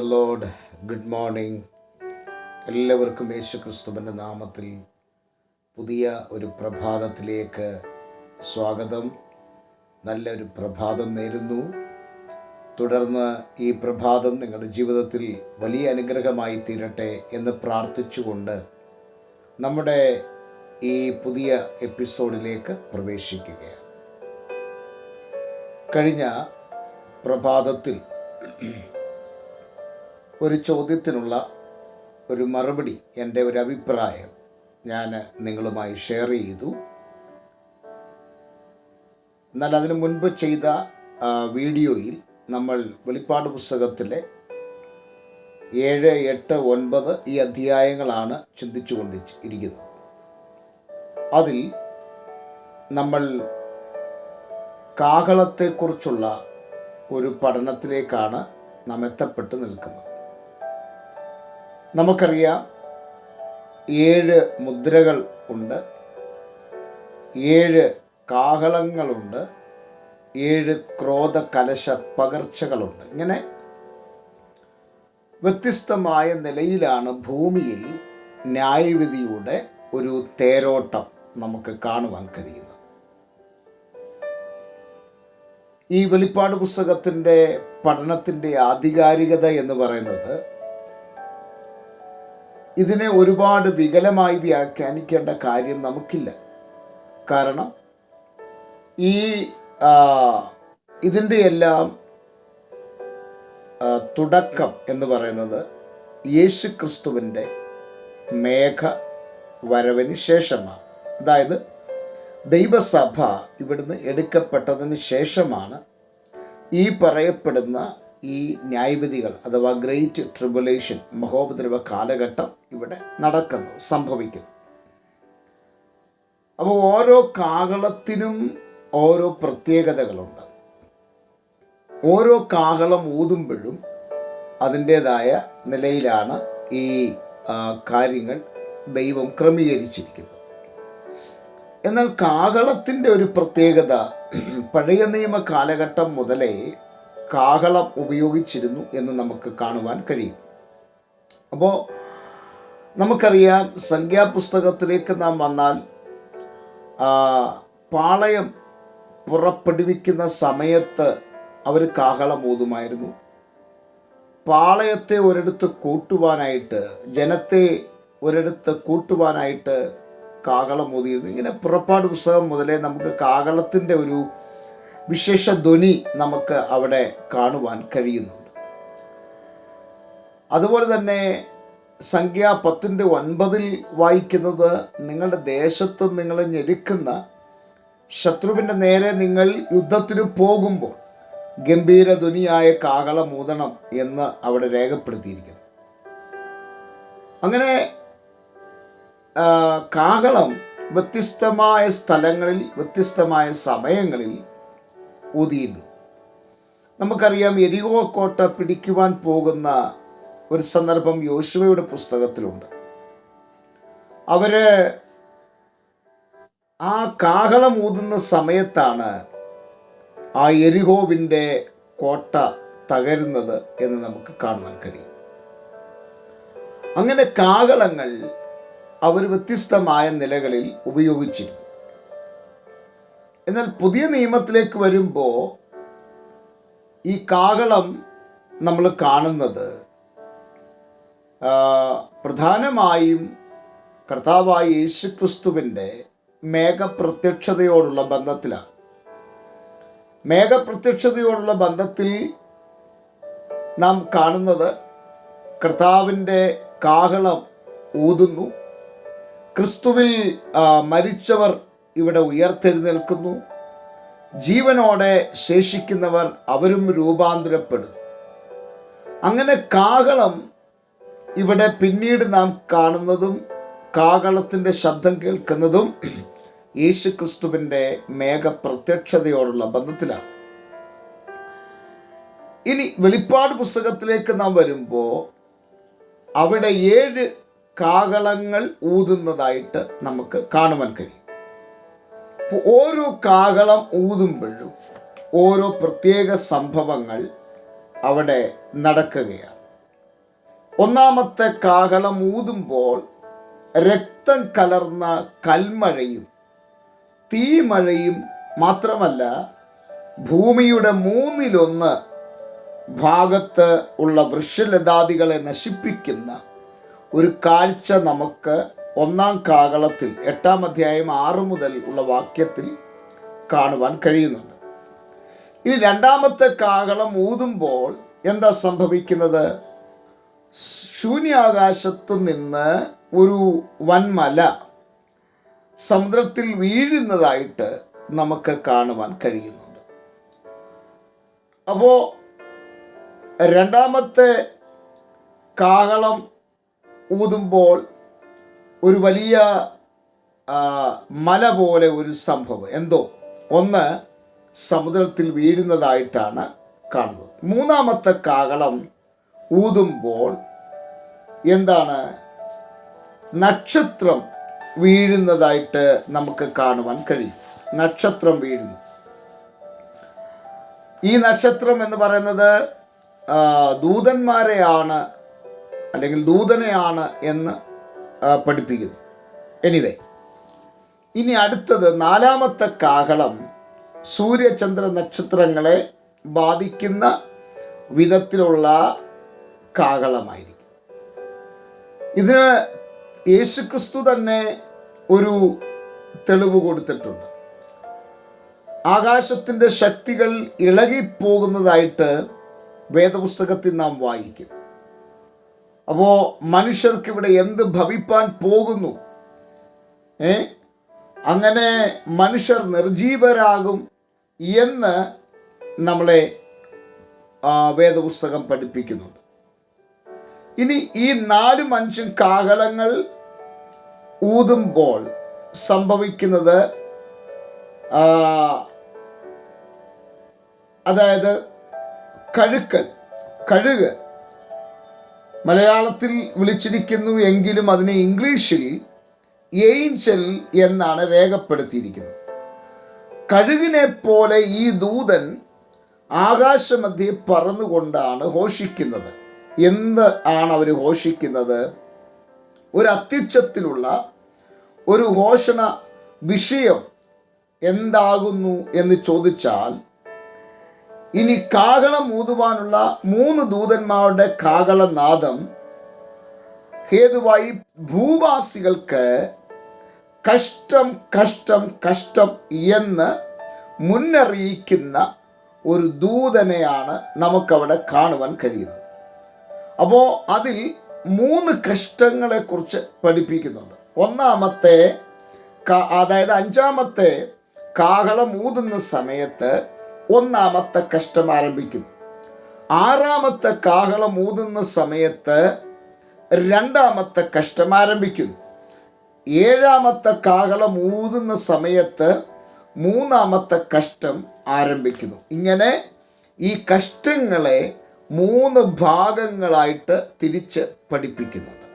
Load good morning എല്ലാവർക്കും യേശു ക്രിസ്തുവിന്റെ നാമത്തിൽ പുതിയ ഒരു പ്രഭാതത്തിലേക്ക് സ്വാഗതം. നല്ലൊരു പ്രഭാതം നേരുന്നു. തുടർന്ന് ഈ പ്രഭാതം നിങ്ങളുടെ ജീവിതത്തിൽ വലിയ അനുഗ്രഹമായി തീരട്ടെ എന്ന് പ്രാർത്ഥിച്ചുകൊണ്ട് നമ്മുടെ ഈ പുതിയ എപ്പിസോഡിലേക്ക് പ്രവേശിക്കുകയാണ്. കഴിഞ്ഞ പ്രഭാതത്തിൽ ഒരു ചോദ്യത്തിനുള്ള ഒരു മറുപടി എന്റെ ഒരു അഭിപ്രായം ഞാൻ നിങ്ങളുമായി ഷെയർ ചെയ്തു. എന്നാൽ അതിനു മുൻപ് ചെയ്ത വീഡിയോയിൽ നമ്മൾ വെളിപ്പാട് പുസ്തകത്തിലെ ഏഴ് എട്ട് ഒൻപത് ഈ അധ്യായങ്ങളാണ് ചിന്തിച്ചുകൊണ്ട് ഇരിക്കുന്നത്. അതിൽ നമ്മൾ കാഹളത്തെക്കുറിച്ചുള്ള ഒരു പഠനത്തിലേക്കാണ് നാം എത്തപ്പെട്ട് നിൽക്കുന്നത്. നമുക്കറിയാം ഏഴ് മുദ്രകൾ ഉണ്ട് ഏഴ് കാഹളങ്ങളുണ്ട് ഏഴ് ക്രോധ കലശ പകർച്ചകളുണ്ട്. ഇങ്ങനെ വ്യത്യസ്തമായ നിലയിലാണ് ഭൂമിയിൽ ന്യായവിധിയുടെ ഒരു തേരോട്ടം നമുക്ക് കാണുവാൻ കഴിയുന്നത്. ഈ വെളിപ്പാട് പുസ്തകത്തിന്റെ പഠനത്തിന്റെ ആധികാരികത എന്ന് പറയുന്നത് ഇതിനെ ഒരുപാട് വികലമായി വ്യാഖ്യാനിക്കേണ്ട കാര്യം നമുക്കില്ല. കാരണം ഈ ഇതിന്റെ എല്ലാം തുടക്കം എന്ന് പറയുന്നത് യേശു ക്രിസ്തുവിന്റെ മേഘ വരവിന് ശേഷമാണ്. അതായത് ദൈവസഭ ഇവിടുന്ന് എടുക്കപ്പെട്ടതിന് ശേഷമാണ് ഈ പറയപ്പെടുന്ന ഈ ന്യായവിധികൾ അഥവാ ഗ്രേറ്റ് ട്രിബുലേഷൻ മഹോപദ്രവ കാലഘട്ടം ഇവിടെ നടക്കുന്നു സംഭവിക്കുന്നു. അപ്പോൾ ഓരോ കാഹളത്തിനും ഓരോ പ്രത്യേകതകളുണ്ട്. ഓരോ കാഹളം ഊതുമ്പോഴും അതിന്റേതായ നിലയിലാണ് ഈ കാര്യങ്ങൾ ദൈവം ക്രമീകരിച്ചിരിക്കുന്നത്. എന്നാൽ കാഹളത്തിന്റെ ഒരു പ്രത്യേകത പഴയ നിയമ കാലഘട്ടം മുതലേ കാഹളം ഉപയോഗിച്ചിരുന്നു എന്ന് നമുക്ക് കാണുവാൻ കഴിയും. അപ്പോൾ നമുക്കറിയാം സംഖ്യാപുസ്തകത്തിലേക്ക് നാം വന്നാൽ പാളയം പുറപ്പെടുവിക്കുന്ന സമയത്ത് അവർ കാഹളം ഊതുമായിരുന്നു. പാളയത്തെ ഒരിടത്ത് കൂട്ടുവാനായിട്ട് ജനത്തെ ഒരിടത്ത് കൂട്ടുവാനായിട്ട് കാഹളം ഊതിയിരുന്നു. ഇങ്ങനെ പുറപ്പാട് പുസ്തകം മുതലേ നമുക്ക് കാഹളത്തിന്റെ ഒരു വിശേഷ ധ്വനി നമുക്ക് അവിടെ കാണുവാൻ കഴിയുന്നുണ്ട്. അതുപോലെ തന്നെ സംഖ്യ പത്തിന്റെ ഒൻപതിൽ വായിക്കുന്നത് നിങ്ങളുടെ ദേശത്ത് നിങ്ങളെ ഞെരുക്കുന്ന ശത്രുവിന്റെ നേരെ നിങ്ങൾ യുദ്ധത്തിന് പോകുമ്പോൾ ഗംഭീര ധ്വനിയായ കാകളമൂതണം എന്ന് അവിടെ രേഖപ്പെടുത്തിയിരിക്കുന്നു. അങ്ങനെ കാകളം വ്യത്യസ്തമായ സ്ഥലങ്ങളിൽ വ്യത്യസ്തമായ സമയങ്ങളിൽ ഊതിയിരുന്നു നമുക്കറിയാം എരികോ കോട്ട പിടിക്കുവാൻ പോകുന്ന ഒരു സന്ദർഭം യോശുവയുടെ പുസ്തകത്തിലുണ്ട്. അവർ ആ കാഹളം ഊതുന്ന സമയത്താണ് ആ എരിഹോവിന്റെ കോട്ട തകരുന്നത് എന്ന് നമുക്ക് കാണുവാൻ കഴിയും. അങ്ങനെ കാഹളങ്ങൾ അവർ വ്യത്യസ്തമായ നിലകളിൽ ഉപയോഗിച്ചിരുന്നു. എന്നാൽ പുതിയ നിയമത്തിലേക്ക് വരുമ്പോൾ ഈ കാഹളം നമ്മൾ കാണുന്നത് പ്രധാനമായും കർത്താവായ യേശുക്രിസ്തുവിന്റെ മേഘപ്രത്യക്ഷതയോടുള്ള ബന്ധത്തിലാണ്. മേഘപ്രത്യക്ഷതയോടുള്ള ബന്ധത്തിൽ നാം കാണുന്നത് കർത്താവിന്റെ കാഹളം ഊതുന്നു. ക്രിസ്തുവിൽ മരിച്ചവർ ഇവിടെ ഉയർത്തെഴുന്നേൽക്കുന്നു. ജീവനോടെ ശേഷിക്കുന്നവർ അവരും രൂപാന്തരപ്പെടും. അങ്ങനെ കാഹളം ഇവിടെ പിന്നീട് നാം കാണുന്നതും കാഹളത്തിന്റെ ശബ്ദം കേൾക്കുന്നതും യേശു ക്രിസ്തുവിന്റെ മേഘപ്രത്യക്ഷതയോടുള്ള ബന്ധത്തിലാണ്. ഇനി വെളിപ്പാട് പുസ്തകത്തിലേക്ക് നാം വരുമ്പോൾ അവിടെ ഏഴ് കാകളങ്ങൾ ഊതുന്നതായിട്ട് നമുക്ക് കാണുവാൻ കഴിയും. ഓരോ കാഹളം ഊതുമ്പോഴും ഓരോ പ്രത്യേക സംഭവങ്ങൾ അവിടെ നടക്കുകയാണ്. ഒന്നാമത്തെ കാഹളം ഊതുമ്പോൾ രക്തം കലർന്ന കൽമഴയും തീമഴയും മാത്രമല്ല ഭൂമിയുടെ മൂന്നിലൊന്ന് ഭാഗത്ത് ഉള്ള വൃക്ഷലതാദികളെ നശിപ്പിക്കുന്ന ഒരു കാഴ്ച നമുക്ക് ഒന്നാം കാകളത്തിൽ എട്ടാം അധ്യായം ആറ് മുതൽ ഉള്ള വാക്യത്തിൽ കാണുവാൻ കഴിയുന്നുണ്ട്. ഇനി രണ്ടാമത്തെ കാകളം ഊതുമ്പോൾ എന്താ സംഭവിക്കുന്നത്? ശൂന്യാകാശത്ത് നിന്ന് ഒരു വൻമല സമുദ്രത്തിൽ വീഴുന്നതായിട്ട് നമുക്ക് കാണുവാൻ കഴിയുന്നുണ്ട്. അപ്പോൾ രണ്ടാമത്തെ കാഹളം ഊതുമ്പോൾ ഒരു വലിയ മല പോലെ ഒരു സംഭവം. എന്തോ? ഒന്ന് സമുദ്രത്തിൽ വീഴുന്നതായിട്ടാണ് കാണുന്നത്. മൂന്നാമത്തെ കാകളം ഊതുമ്പോൾ എന്താണ്? നക്ഷത്രം വീഴുന്നതായിട്ട് നമുക്ക് കാണുവാൻ കഴിയും. നക്ഷത്രം വീഴുന്നു. ഈ നക്ഷത്രം എന്ന് പറയുന്നത് ദൂതന്മാരെയാണ് അല്ലെങ്കിൽ ദൂതനെയാണ് എന്ന് പഠിപ്പിക്കുന്നു. എനിവേ ഇനി അടുത്തത് നാലാമത്തെ കാഹളം സൂര്യചന്ദ്ര നക്ഷത്രങ്ങളെ ബാധിക്കുന്ന വിധത്തിലുള്ള കാഹളമായിരിക്കും. ഇതിന് യേശുക്രിസ്തു തന്നെ ഒരു തെളിവ് കൊടുത്തിട്ടുണ്ട്. ആകാശത്തിന്റെ ശക്തികൾ ഇളകിപ്പോകുന്നതായിട്ട് വേദപുസ്തകത്തിൽ നാം വായിക്കുന്നു. അപ്പോൾ മനുഷ്യർക്ക് ഇവിടെ എന്ത് ഭവിപ്പാൻ പോകുന്നു? ഏ? അങ്ങനെ മനുഷ്യർ നിർജീവരാകും എന്ന് നമ്മളെ വേദപുസ്തകം പഠിപ്പിക്കുന്നുണ്ട്. ഇനി ഈ നാലും മനുഷ്യൻ കാഹളങ്ങൾ ഊതുമ്പോൾ സംഭവിക്കുന്നത് അതായത് കഴുക്കൽ കഴുക് മലയാളത്തിൽ വിളിച്ചിരിക്കുന്നു എങ്കിലും അതിനെ ഇംഗ്ലീഷിൽ ഏഞ്ചൽ എന്നാണ് രേഖപ്പെടുത്തിയിരിക്കുന്നത്. കഴുകിനെ പോലെ ഈ ദൂതൻ ആകാശമധ്യേ പറന്നുകൊണ്ടാണ് ഘോഷിക്കുന്നത്. എന്ത് ആണ് അവർ ഘോഷിക്കുന്നത്? ഒരു അത്യുച്ഛത്തിലുള്ള ഒരു ഘോഷണ വിഷയം എന്താകുന്നു എന്ന് ചോദിച്ചാൽ ഇനി കാഹളം ഊതുവാനുള്ള മൂന്ന് ദൂതന്മാരുടെ കാഹളനാദം ഹേതുവായി ഭൂവാസികൾക്ക് കഷ്ടം കഷ്ടം കഷ്ടം എന്ന് മുന്നറിയിക്കുന്ന ഒരു ദൂതനെയാണ് നമുക്കവിടെ കാണുവാൻ കഴിയുന്നത്. അപ്പോൾ അതിൽ മൂന്ന് കഷ്ടങ്ങളെക്കുറിച്ച് പഠിപ്പിക്കുന്നുണ്ട്. ഒന്നാമത്തെ അതായത് അഞ്ചാമത്തെ കാഹളം ഊതുന്ന സമയത്ത് ഒന്നാമത്തെ കഷ്ടം ആരംഭിക്കുന്നു ആറാമത്തെ കാഹളം ഊതുന്ന സമയത്ത് രണ്ടാമത്തെ കഷ്ടം ആരംഭിക്കുന്നു ഏഴാമത്തെ കാഹളം ഊതുന്ന സമയത്ത് മൂന്നാമത്തെ കഷ്ടം ആരംഭിക്കുന്നു. ഇങ്ങനെ ഈ കഷ്ടങ്ങളെ മൂന്ന് ഭാഗങ്ങളായിട്ട് തിരിച്ച് പഠിപ്പിക്കുന്നുണ്ട്.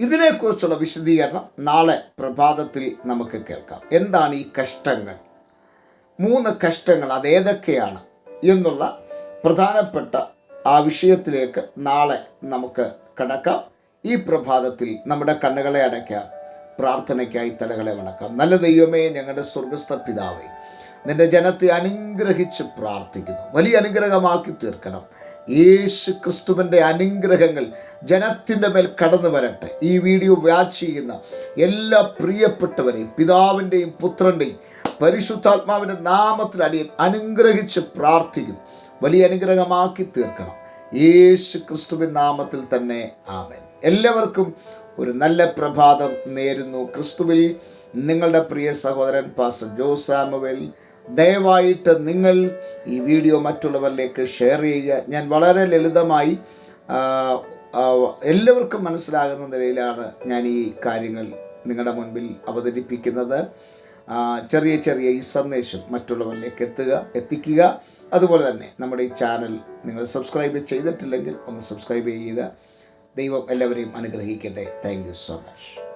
ഇതിനെക്കുറിച്ചുള്ള വിശദീകരണം നാളെ പ്രഭാതത്തിൽ നമുക്ക് കേൾക്കാം. എന്താണ് ഈ കഷ്ടങ്ങൾ? മൂന്ന് കഷ്ടങ്ങൾ അതേതൊക്കെയാണ് എന്നുള്ള പ്രധാനപ്പെട്ട ആ വിഷയത്തിലേക്ക് നാളെ നമുക്ക് കടക്കാം. ഈ പ്രഭാതത്തിൽ നമ്മുടെ കണ്ണുകളെ അടയ്ക്കാം. പ്രാർത്ഥനയ്ക്കായി തലകളെ വണക്കാം. നല്ല ദൈവമേ ഞങ്ങളുടെ സ്വർഗസ്ഥ പിതാവേ നിന്റെ ജനത്തെ അനുഗ്രഹിച്ച് പ്രാർത്ഥിക്കുന്നു. വലിയ അനുഗ്രഹമാക്കി തീർക്കണം. യേശു ക്രിസ്തുവിന്റെ അനുഗ്രഹങ്ങൾ ജനത്തിന്റെ മേൽ കടന്നു വരട്ടെ. ഈ വീഡിയോ വാച്ച് ചെയ്യുന്ന എല്ലാ പ്രിയപ്പെട്ടവരെയും പിതാവിന്റെയും പുത്രന്റെയും പരിശുദ്ധാത്മാവിന്റെ നാമത്തിൽ അടിയൻ അനുഗ്രഹിച്ച് പ്രാർത്ഥിക്കുന്നു. വലിയ അനുഗ്രഹമാക്കി തീർക്കണം. യേശു ക്രിസ്തുവിൻ നാമത്തിൽ തന്നെ ആമൻ. എല്ലാവർക്കും ഒരു നല്ല പ്രഭാതം നേരുന്നു. ക്രിസ്തുവിൽ നിങ്ങളുടെ പ്രിയ സഹോദരൻ പാസ്റ്റർ ജോസാമുവേൽ ദയവായിട്ട് നിങ്ങൾ ഈ വീഡിയോ മറ്റുള്ളവരിലേക്ക് ഷെയർ ചെയ്യുക. ഞാൻ വളരെ ലളിതമായി എല്ലാവർക്കും മനസ്സിലാകുന്ന നിലയിലാണ് ഞാൻ ഈ കാര്യങ്ങൾ നിങ്ങളുടെ മുൻപിൽ അവതരിപ്പിക്കുന്നത്. ചെറിയ ചെറിയ ഈ സന്ദേശം മറ്റുള്ളവരിലേക്ക് എത്തുക എത്തിക്കുക. അതുപോലെ തന്നെ നമ്മുടെ ഈ ചാനൽ നിങ്ങൾ സബ്സ്ക്രൈബ് ചെയ്തിട്ടില്ലെങ്കിൽ ഒന്ന് സബ്സ്ക്രൈബ് ചെയ്യുക. ദൈവം എല്ലാവരെയും അനുഗ്രഹിക്കട്ടെ. Thank so much